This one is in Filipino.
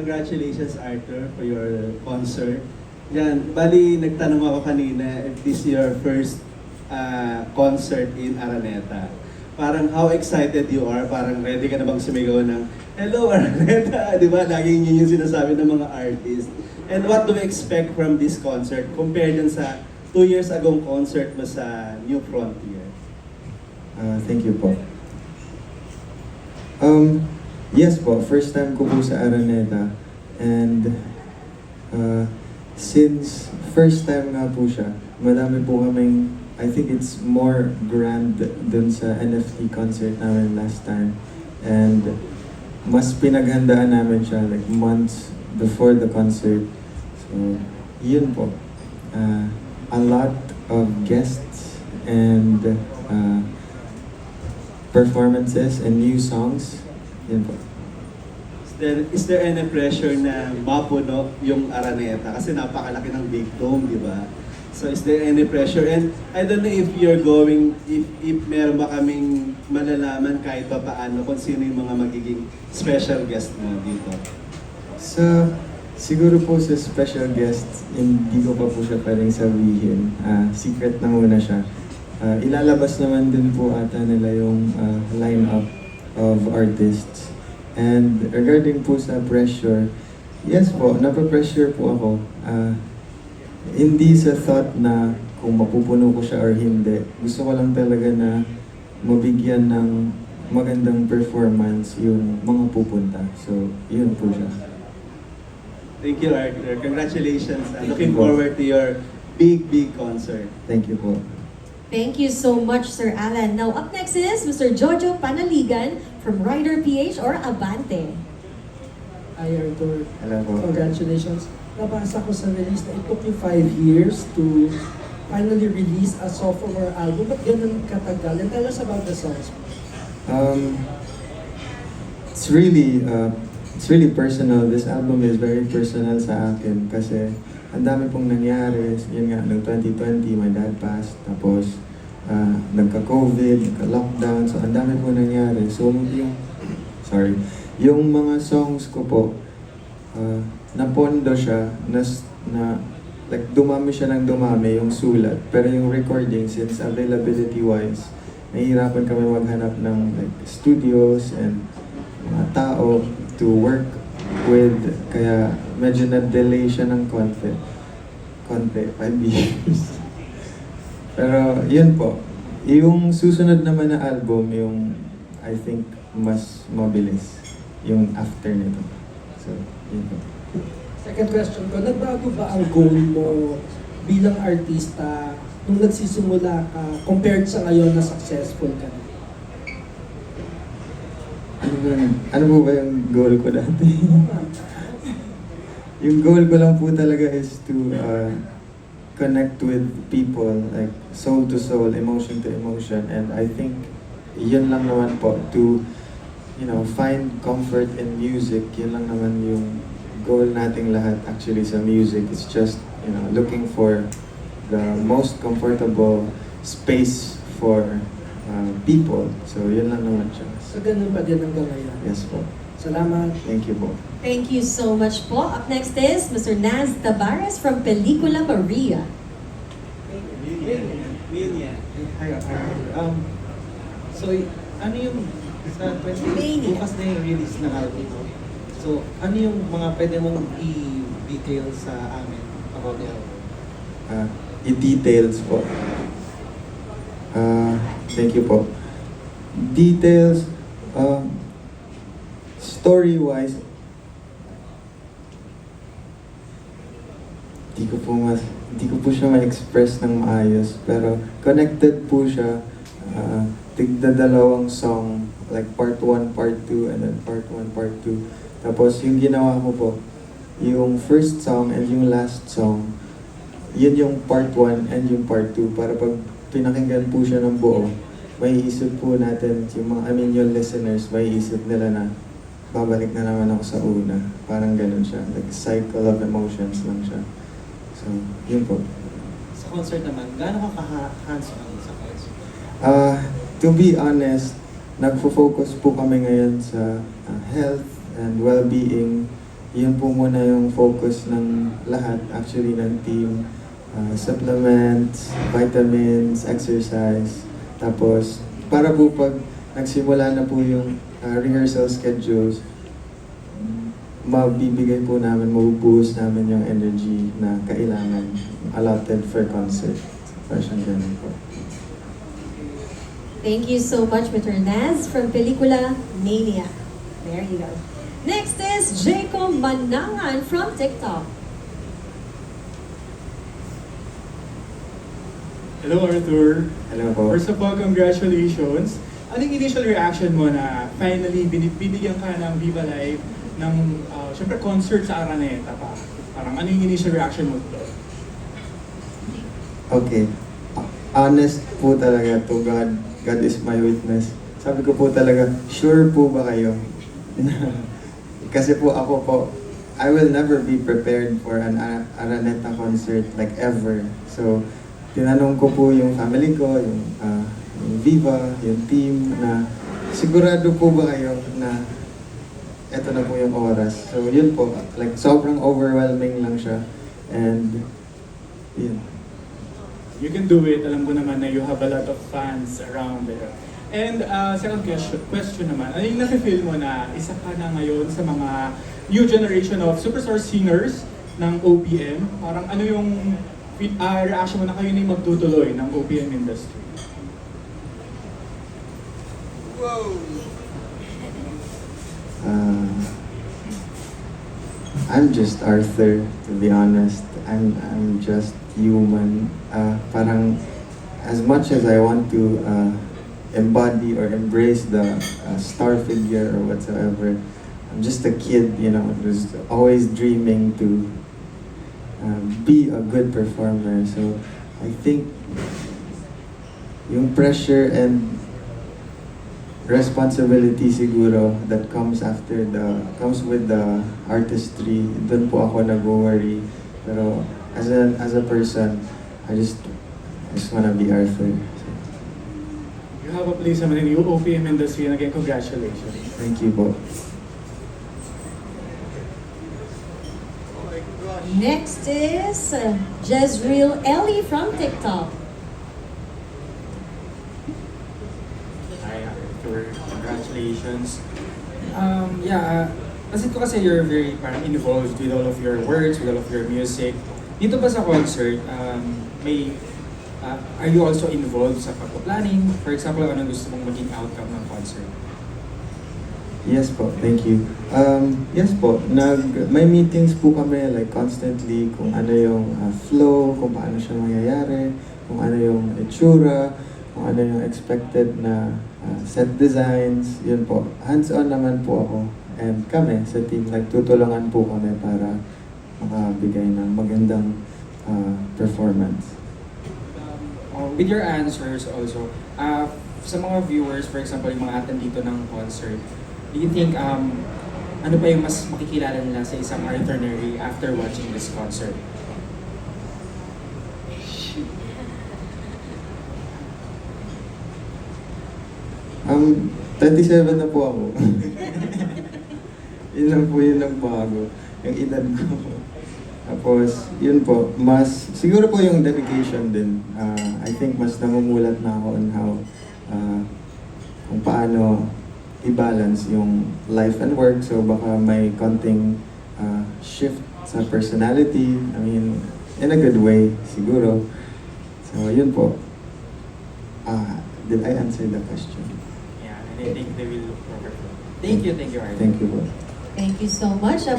congratulations Arthur for your concert. Yan, bali nagtanong ako kanina if this your first ah, concert in Araneta. Parang how excited you are, parang ready ka na bang sumigaw ng Hello Araneta, di ba? Laging yun yung sinasabi ng mga artist. And what do we expect from this concert compared dun sa two years agong concert mo sa New Frontier? Ah, thank you po. Um, yes po, first time ko po sa Araneta. And uh, since first time nga po siya, madami po kaming, I think it's more grand dun sa NFT concert namin last time. And mas pinaghandaan namin siya like months before the concert. So, yun po. Uh, a lot of guests and uh, performances and new songs. Yun po. There, is there any pressure na mapuno yung Araneta? Kasi napakalaki ng Big Dome, di ba? So is there any pressure? And I don't know if you're going, if, if meron ba kaming malalaman kahit pa paano kung sino yung mga magiging special guest mo dito. Sa, siguro po sa special guests, hindi ko pa po siya pwedeng sabihin. Ah, secret na muna siya. Ah, ilalabas naman din po ata nila yung ah, lineup of artists. And regarding po sa pressure, yes po, napapressure po ako. Ah, hindi sa thought na kung mapupuno ko siya or hindi. Gusto ko lang talaga na mabigyan ng magandang performance yung mga pupunta. So, yun po siya. Thank you, Arthur. Congratulations. Thank looking you forward to your big, big concert. Thank you po. Thank you so much, Sir Alan. Now, up next is Mr. Jojo Panaligan from Rider PH or Abante. Hi Arthur, Hello po. congratulations. Nabasa ko sa release na it took you five years to finally release a sophomore album. Ba't ganun katagal? And tell us about the songs. Um, it's really, uh, it's really personal. This album is very personal sa akin kasi ang dami pong nangyari. Yun nga, noong 2020, my dad passed. Tapos, uh, nagka-COVID, nagka-lockdown. So, ang dami pong nangyari. So, yung, sorry, yung mga songs ko po, uh, napondo siya, nas, na, like, dumami siya ng dumami yung sulat. Pero yung recording, since availability-wise, nahihirapan kami maghanap ng like, studios and mga tao to work with. Kaya medyo na-delay siya ng konti. Konti, five years. Pero yun po. Yung susunod naman na album, yung I think mas mabilis. Yung after nito. So, yun po. Second question ko, nagbago ba ang goal mo bilang artista nung nagsisimula ka compared sa ngayon na successful ka na? Ano ba, ano ba yung goal ko dati? yung goal ko lang po talaga is to uh, connect with people, like soul to soul, emotion to emotion. And I think yun lang naman po, to you know, find comfort in music. Yun lang naman yung goal nating lahat actually sa music. It's just, you know, looking for the most comfortable space for uh, people. So yun lang naman siya. So ganun pa din hanggang ngayon. Yes po. Salamat. Thank you po. Thank you so much po. Up next is Mr. Naz Tabares from Pelikula Maria. Mania. Um, so, ano yung sa 20 Mania. bukas na yung release ng album mo? So, ano yung mga pwede mong i-detail sa amin about the album? Ah, i-details po. Ah, thank you po. Details, um, story-wise, di ko po mas, di ko po siya ma-express ng maayos, pero connected po siya. Ah, tigda dalawang song, like part 1, part 2, and then part 1, part 2. Tapos yung ginawa ko po, yung first song and yung last song, yun yung part 1 and yung part 2 para pag pinakinggan po siya ng buo, may isip po natin, yung mga, I mean, yung listeners, may isip nila na babalik na naman ako sa una. Parang ganun siya. Like, cycle of emotions lang siya. So, yun po. Sa concert naman, gaano ka ka-hands-on sa concert? Uh, to be honest, nagfo-focus po kami ngayon sa uh, health and well-being yun po muna yung focus ng lahat, actually ng team. Uh, supplements, vitamins, exercise. Tapos, para po pag nagsimula na po yung uh, rehearsal schedules, mabibigay po namin, mabubuhos namin yung energy na kailangan allotted for concert. Parang ganun po. Thank you so much, Mr. Naz from Pelikula Mania. There you go. Next is Jacob Manangan from TikTok. Hello Arthur. Hello po. First of all, congratulations. Ano yung initial reaction mo na finally bin- binigyan ka ng Viva Live ng uh, syempre concert sa Araneta pa? Parang ano yung initial reaction mo doon? Okay. Honest po talaga to God. God is my witness. Sabi ko po talaga, sure po ba kayo? Kasi po ako po, I will never be prepared for an Ar- Araneta concert like ever. So, tinanong ko po yung family ko, yung, ah, yung Viva, yung team na sigurado po ba kayo na eto na po yung oras. So, yun po. Like, sobrang overwhelming lang siya. And, yun. You can do it. Alam ko naman na you have a lot of fans around there. And uh, second question, question naman, ano yung nafe-feel mo na isa ka na ngayon sa mga new generation of superstar singers ng OPM? Parang ano yung ah, reaction mo na kayo na magtutuloy ng OPM industry? Uh, I'm just Arthur, to be honest. I'm I'm just human. Uh, parang as much as I want to uh, embody or embrace the uh, star figure or whatsoever, I'm just a kid, you know, who's always dreaming to uh, be a good performer. So I think yung pressure and responsibility siguro that comes after the comes with the artistry doon po ako nag-worry pero as a as a person I just I just wanna be Arthur You have a place naman in the OPM industry and again, congratulations. thank you po Next is uh, Jezreel Ellie from TikTok. Hi, Arthur. Congratulations. Um, yeah, uh, kasi ko kasi you're very parang involved with all of your words, with all of your music. Dito ba sa concert, um, may, uh, are you also involved sa pagpa-planning? For example, anong gusto mong maging outcome ng concert? Yes po thank you. Um, yes po nag may meetings po kami like constantly kung ano yung uh, flow kung paano siya mangyayari kung ano yung itsura kung ano yung expected na uh, set designs. Yun po hands on naman po ako and kami sa team nagtutulungan po kami para makabigay ng magandang uh, performance. Um, with your answers also, uh, sa mga viewers, for example, yung mga atan dito ng concert, do you think, um, ano pa yung mas makikilala nila sa isang Arthur Neri after watching this concert? Um, 27 na po ako. yun lang po yun ang bago. Yung edad ko. Tapos, yun po, mas, siguro po yung dedication din. Ah, I think mas namumulat na ako on how, ah, kung paano i-balance yung life and work. So, baka may konting ah, shift sa personality. I mean, in a good way, siguro. So, yun po. Ah, did I answer the question? Yeah, and I think they will look forward to it. Thank you, thank you, Arthur. Thank you po. Thank you so much.